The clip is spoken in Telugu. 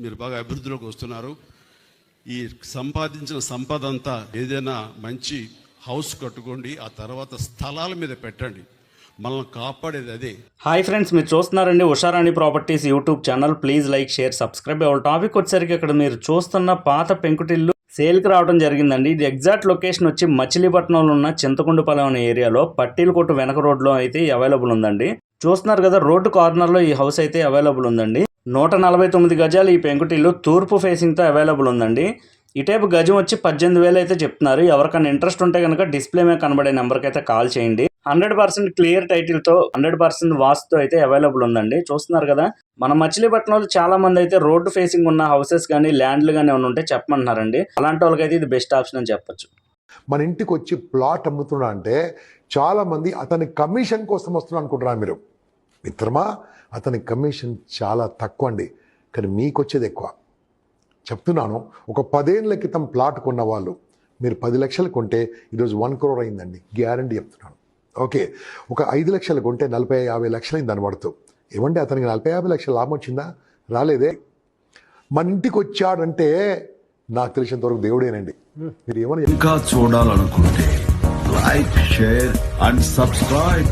మీరు బాగా అభివృద్ధిలోకి వస్తున్నారు. ఈ సంపాదించిన సంపద అంతా ఏదైనా మంచి హౌస్ కట్టుకోండి ఆ తర్వాత స్థలాల మీద పెట్టండి. మనల్ని కాపాడేది అదే. హాయ్ ఫ్రెండ్స్ మీరు చూస్తున్నారండి Usharani properties YouTube channel. Please like share subscribe అవ్వాలి టాపిక్ వచ్చేసరికి ఇక్కడ మీరు చూస్తున్న పాత పెంకుటిల్లు సేల్కి రావడం జరిగిందండి. ఇది ఎగ్జాక్ట్ లొకేషన్ వచ్చి మచిలీపట్నంలో ఉన్న చింతకుండుపాలెం అనే ఏరియాలో పట్టీలు కొట్టు వెనక రోడ్లో అయితే అవైలబుల్ ఉందండి. చూస్తున్నారు కదా రోడ్డు కార్నర్లో ఈ హౌస్ అయితే అవైలబుల్ ఉందండి. నూట నలభై తొమ్మిది గజాలు ఈ పెంకుటిల్లు తూర్పు ఫేసింగ్తో అవైలబుల్ ఉందండి. ఇటైపు గజం వచ్చి పద్దెనిమిది వేలు అయితే చెప్తున్నారు. ఎవరికైనా ఇంట్రెస్ట్ ఉంటే కనుక డిస్ప్లే మీద కనబడే నెంబర్కి అయితే కాల్ చేయండి. హండ్రెడ్ పర్సెంట్ క్లియర్ టైటిల్తో హండ్రెడ్ పర్సెంట్ వాస్తుతో అయితే అవైలబుల్ ఉందండి. చూస్తున్నారు కదా మన మచిలీపట్నంలో చాలా మంది అయితే రోడ్డు ఫేసింగ్ ఉన్న హౌసెస్ కానీ ల్యాండ్లు కానీ ఏమైనా ఉంటే చెప్పమంటున్నారండి. అలాంటి వాళ్ళకైతే ఇది బెస్ట్ ఆప్షన్ అని చెప్పొచ్చు. మన ఇంటికి వచ్చి ప్లాట్ అమ్ముతున్నా అంటే చాలామంది అతని కమిషన్ కోసం వస్తున్నా అనుకుంటున్నారు మీరు? మిత్రమా? అతని కమిషన్ చాలా తక్కువ అండి కానీ మీకు వచ్చేది ఎక్కువ. చెప్తున్నాను ఒక పదేళ్ళ క్రితం ప్లాట్ కొన్న వాళ్ళు మీరు పది లక్షలు కొంటే ఈరోజు వన్ క్రోర్ అయిందండి గ్యారంటీ చెప్తున్నాను. ఓకే ఒక ఐదు లక్షలు కొంటే నలభై యాభై లక్షలు అయింది అనబడుతూ. ఏమంటే అతనికి నలభై యాభై లక్షల లాభం వచ్చిందా? రాలేదే. మన ఇంటికి వచ్చాడంటే నాకు తెలిసినంత వరకు దేవుడేనండి. మీరు ఏమని ఇంకా చూడాలనుకుంటే లైక్ షేర్ అండ్ సబ్స్క్రైబ్